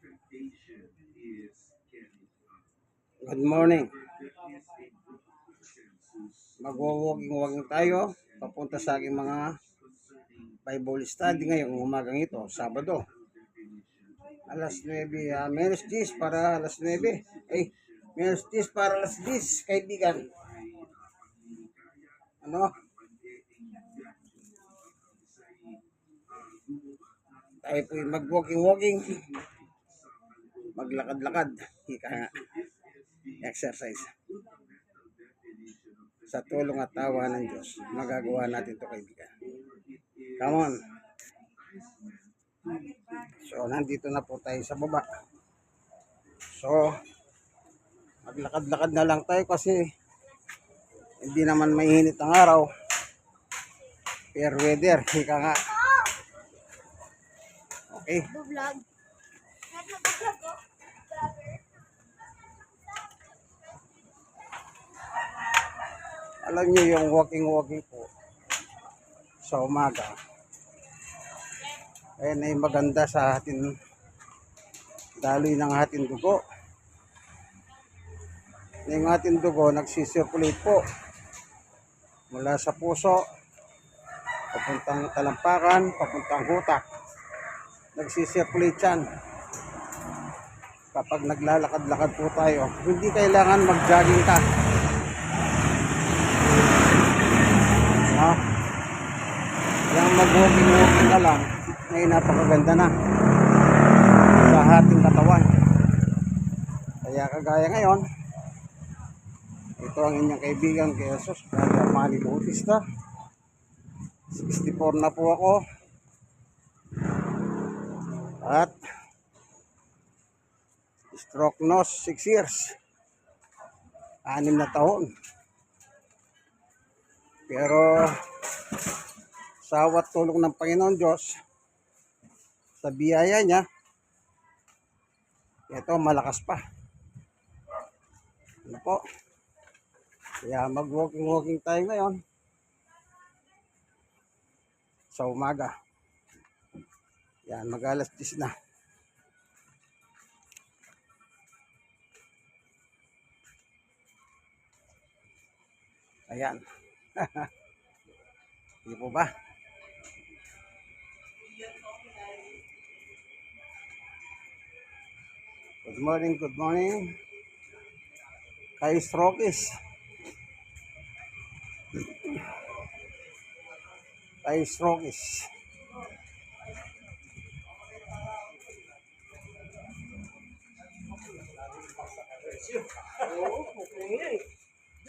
Good morning. Magwo-walking-walking tayo papunta sa aking mga Bible study ngayong umagang ito, Sabado. Alas 9, uh, menos 10 para alas 9. Eh, menos 10 para alas 10, kaibigan. Ano? Tayo po mag-walking-walking. Maglakad-lakad. Ika. Exercise. Sa tulong at tawa ng Diyos, magagawa natin ito kaibigan. Come on. So, nandito na po tayo sa baba. So, maglakad-lakad na lang tayo kasi hindi naman mainit ang araw. Fair weather, ika nga. Okay. vlog. Alam niyo yung walking-walking po sa umaga. Ayan ay maganda sa atin daloy ng ating dugo. Yung ating dugo nagsisirculate po mula sa puso papuntang talampakan, papuntang hutak. Nagsisirculate yan. Kapag naglalakad-lakad po tayo, hindi kailangan mag-jogging ka. Ha? Yung mag-walking-walking ka lang, ay napakaganda na sa ating katawan. Kaya kagaya ngayon, ito ang inyong kaibigan kay Jesus, Brother Manny Bautista. 64 na po ako. At stroke nose 6 years. Anim na taon. Pero sa awat tulong ng Panginoon Diyos, sa biyaya niya, ito malakas pa. Ano po? Kaya mag-walking-walking tayo ngayon sa umaga. Yan, mag-alas 10 na. Ayan. Hindi po ba? Good morning, good morning. Kay Strokis. Kay Strokis.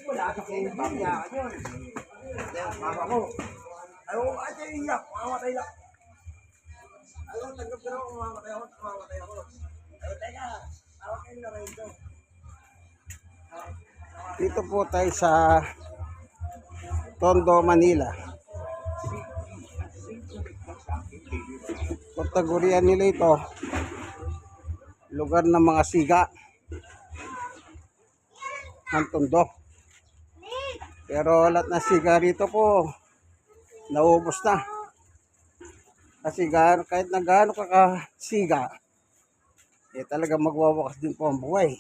Wala ka pamya yun. Yan, mama ko. Ayaw, ay, ay, iyak. Mamamatay lang. Ayaw, tanggap ka na ako. Mamamatay ako. Mamamatay ako. Dito po tayo sa Tondo, Manila. Kategorya nila ito, lugar ng mga siga ng Tondo. Pero lahat na siga rito po, naubos na. Kasi gaano, kahit na gaano ka kasiga, eh talaga magwawakas din po ang buhay.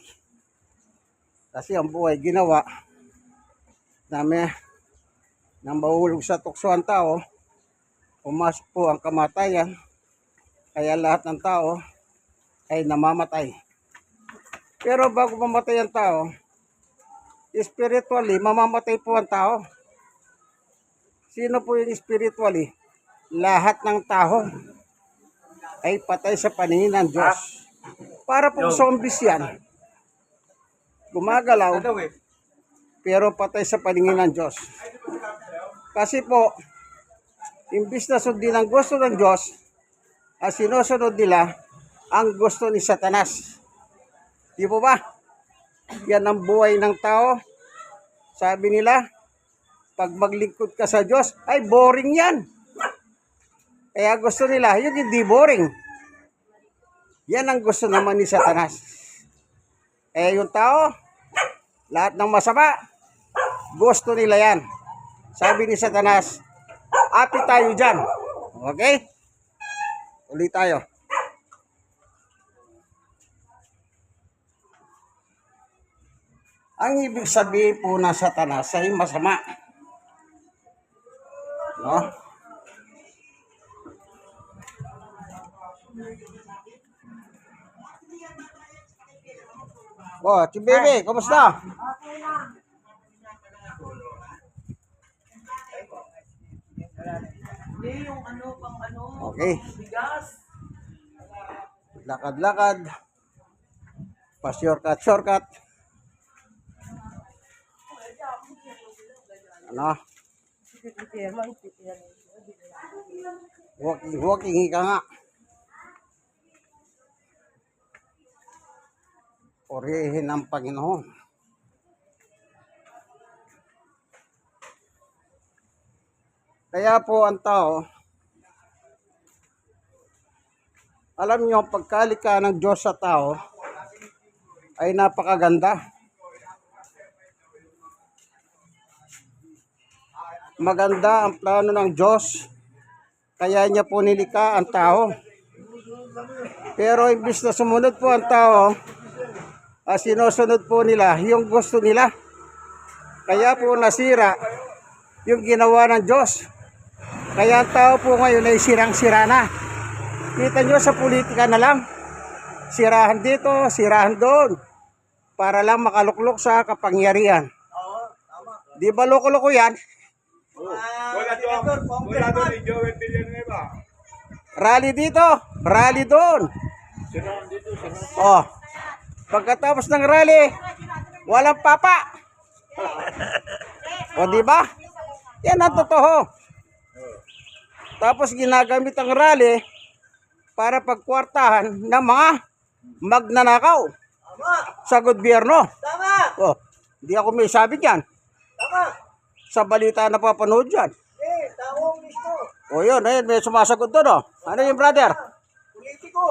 Kasi ang buhay ginawa na may nang mahulog sa tukso ang tao, pumasok po ang kamatayan, kaya lahat ng tao ay namamatay. Pero bago mamatay ang tao, spiritually, mamamatay po ang tao. Sino po yung spiritually? Lahat ng tao ay patay sa paningin ng Diyos. Para po zombies yan. Gumagalaw, pero patay sa paningin ng Diyos. Kasi po, imbis na sundin ang gusto ng Diyos, ang sinusunod nila ang gusto ni Satanas. Di po ba? Yan ang buhay ng tao. Sabi nila, pag maglingkod ka sa Diyos, ay boring yan. Kaya gusto nila, yun hindi boring. Yan ang gusto naman ni Satanas. Eh yung tao, lahat ng masama, gusto nila yan. Sabi ni Satanas, api tayo dyan. Okay? Ulit tayo. Ang ibig sabihin po ng satanas ay masama. No? Oh, si Bebe, kumusta? Okay. Lakad-lakad. Pa-shortcut, shortcut. Ano? Walking, walking, ika nga. Purihin ang Panginoon. Kaya po ang tao, alam nyo, pagkalika ng Diyos sa tao, ay napakaganda. Maganda ang plano ng Diyos, kaya niya po nilika ang tao. Pero imbis na sumunod po ang tao, ah, sinusunod po nila yung gusto nila. Kaya po nasira yung ginawa ng Diyos. Kaya ang tao po ngayon ay sirang-sira na. Kita nyo sa politika na lang. Sirahan dito, sirahan doon. Para lang makaluklok sa kapangyarihan. Oo, tama. Di ba loko-loko yan? Wala to, Senator, wala to Congressman. ni Joel Villanueva. Rally dito, rally doon. Sinahan dito, sinahan. Oh. Pagkatapos ng rally, walang papa. O di ba? Yan ang totoo. Tapos ginagamit ang rally para pagkwartahan ng mga magnanakaw Tama, sa gobyerno. tama, Oh, di ako may sabi dyan. tama. Sa balita na papanood dyan. Eh, tao ang gusto. O yun, ayun, may sumasagot doon, oh. Ano yung brother? Politiko.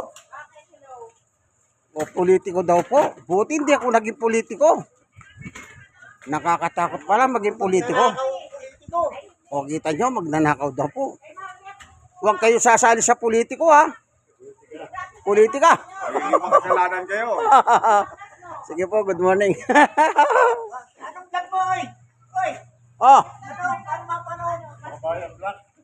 O politiko daw po. Buti hindi ako naging politiko. Nakakatakot pala maging politiko. O kita nyo, magnanakaw daw po. Huwag kayo sasali sa politiko ha. Politika. Ay, kasalanan kayo. Sige po, good morning. Anong vlog mo, oy? Oy, oh, ano, ano mapanood?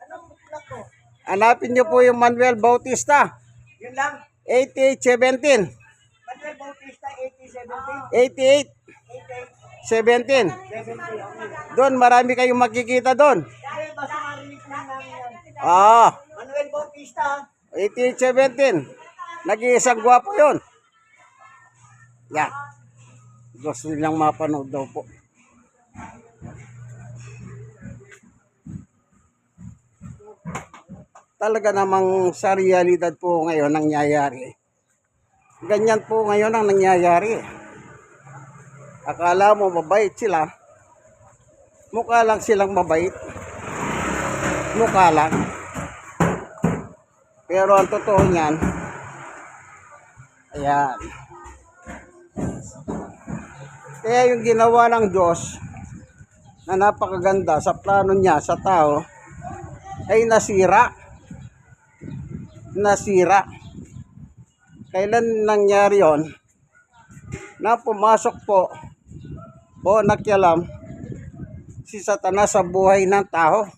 Anong vlog ko? hanapin nyo po yung Manuel Bautista. Yun lang. 8817. Manuel Bautista, 8017. 88 17. 70, okay. Doon, marami kayong makikita doon. Kasi basta marinig ko namin yan. Ah, Manuel Bautista, 8817. Nag-iisang gwapo yun. Yan. Gusto nilang mapanood daw po. Talaga namang sa realidad po ngayon nangyayari. Ganyan po ngayon ang nangyayari. Akala mo mabait sila. Mukha lang silang mabait. Mukha lang. Pero ang totoo niyan, ayan. Kaya yung ginawa ng Diyos na napakaganda sa plano niya sa tao ay nasira. Nasira. Kailan nangyari yon? Na pumasok po o nakialam si Satanas sa buhay ng tao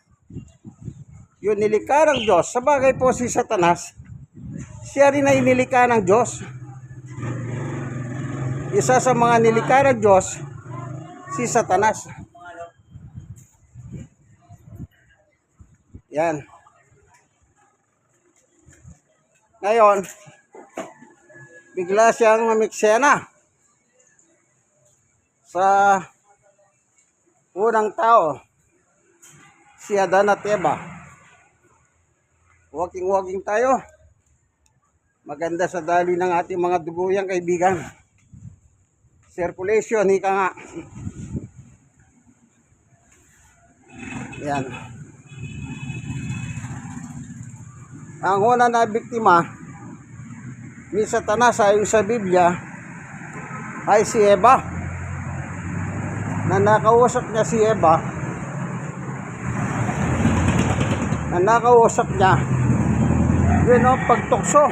yun nilikha ng Diyos. Sa bagay po si Satanas, siya rin ay nilikha ng Diyos. Isa sa mga nilikha ng Diyos, si Satanas. Yan. Ngayon, bigla siyang mamiksena sa unang tao, si Adan at Eva. Walking-walking tayo. Maganda sa dali ng ating mga duguyang kaibigan. Circulation, ika nga. Yan. Ang una na biktima ni Satanas ayon sa Biblia ay si Eva. Na nakausap niya si Eva na nakausap niya yun o, pagtukso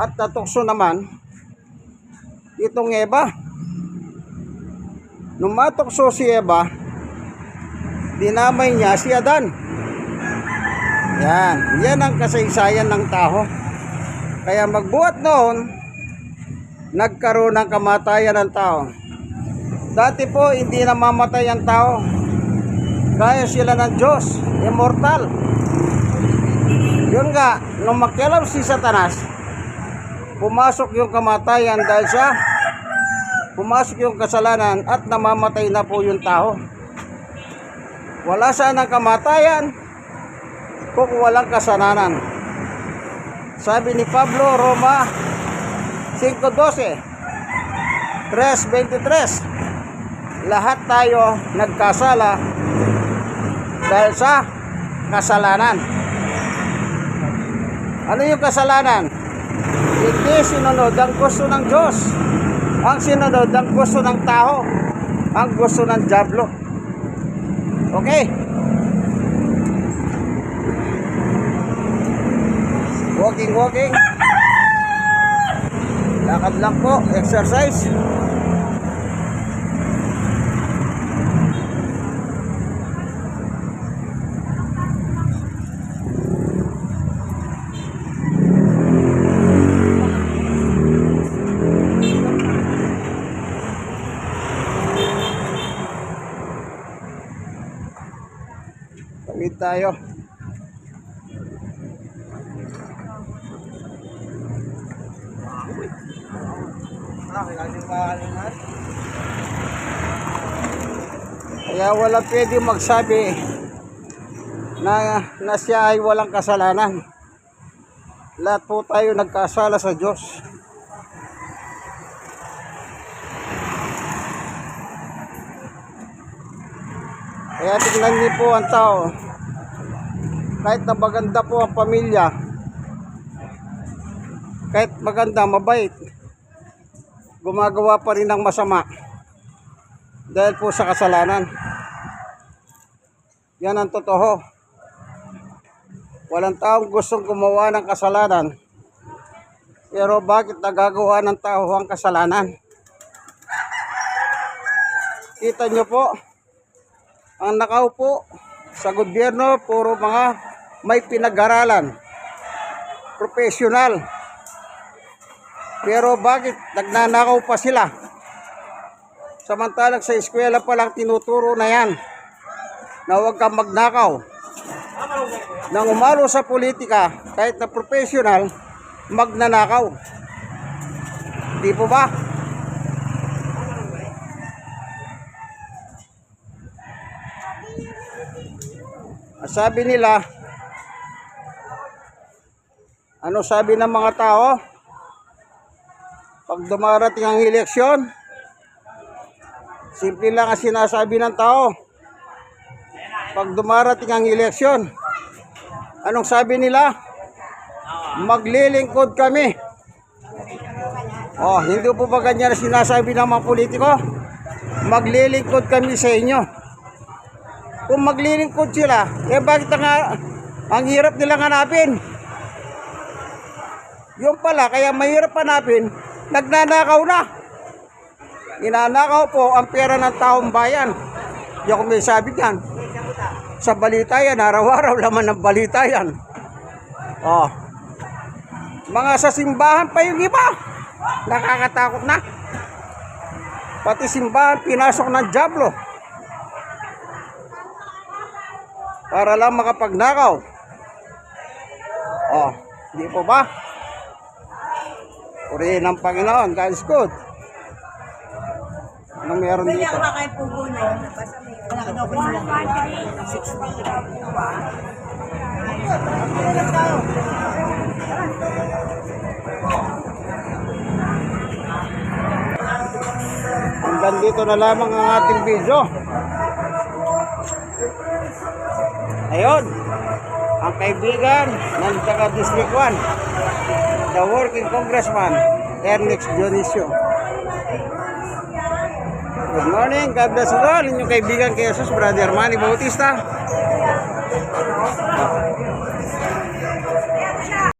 at natukso naman itong Eva Nung matukso si Eva, dinamay niya si Adan. Yan. Yan ang kasaysayan ng tao. Kaya magbuhat noon, nagkaroon ng kamatayan ng tao. Dati po, hindi namamatay ang tao. Kaya sila ng Diyos, immortal. Yun nga, nung makialam si Satanas, pumasok yung kamatayan dahil sa pumasok yung kasalanan at namamatay na po yung tao. Wala sana kamatayan kung walang kasalanan. Sabi ni Pablo, Roma 5.12 3.23 Lahat tayo nagkasala dahil sa kasalanan. Ano yung kasalanan? Hindi sinunod ang gusto ng Diyos. Ang sinunod ang gusto ng tao. Ang gusto ng Diablo. Okay? Walking, walking. Lakad lang po, exercise. Tayo. Kaya wala pwede magsabi na, na siya ay walang kasalanan. Lahat po tayo nagkasala sa Diyos. Kaya tingnan niyo po ang tao. Kahit na maganda po ang pamilya, kahit maganda, mabait, gumagawa pa rin ng masama dahil po sa kasalanan. Yan ang totoo. Walang taong gustong gumawa ng kasalanan. Pero bakit nagagawa ng tao ang kasalanan? Kita nyo po, ang nakaupo sa gobyerno, puro mga may pinag-aralan, professional. Pero bakit nagnanakaw pa sila? Samantalang sa eskwela pa lang tinuturo na yan na huwag kang magnakaw. Nang umalo sa politika, kahit na professional, magnanakaw. Di po ba? Sabi nila, ano sabi ng mga tao? Pag dumarating ang eleksyon, simple lang ang sinasabi ng tao. Pag dumarating ang eleksyon, anong sabi nila? Maglilingkod kami. Oh, hindi po ba ganyan sinasabi ng mga politiko? Maglilingkod kami sa inyo. Kung maglilingkod sila, eh bakit nga ang hirap nilang hanapin? Yung pala, kaya mahirap hanapin, nagnanakaw na. Inanakaw po ang pera ng taong bayan. Di ako may sabi dyan. Sa balita yan, araw-araw laman ng balita yan. Oh. Mga sa simbahan pa yung iba. Nakakatakot na. Pati simbahan, pinasok ng Diablo. Para lang makapagnakaw. Oh, di po ba? Purihin ng Panginoon. God is good. Anong meron Pwede dito? ako kakain pugo na yun. Wala ka daw ko nila. 60. Diba? Pwede lang tayo. Hanggang dito na lamang ang ating video. Ayun, ang kaibigan ng taga District 1, the working congressman, Ernest Dionisio. Good morning, God bless you all. Inyong kaibigan kay Jesus, Brother Manny Bautista.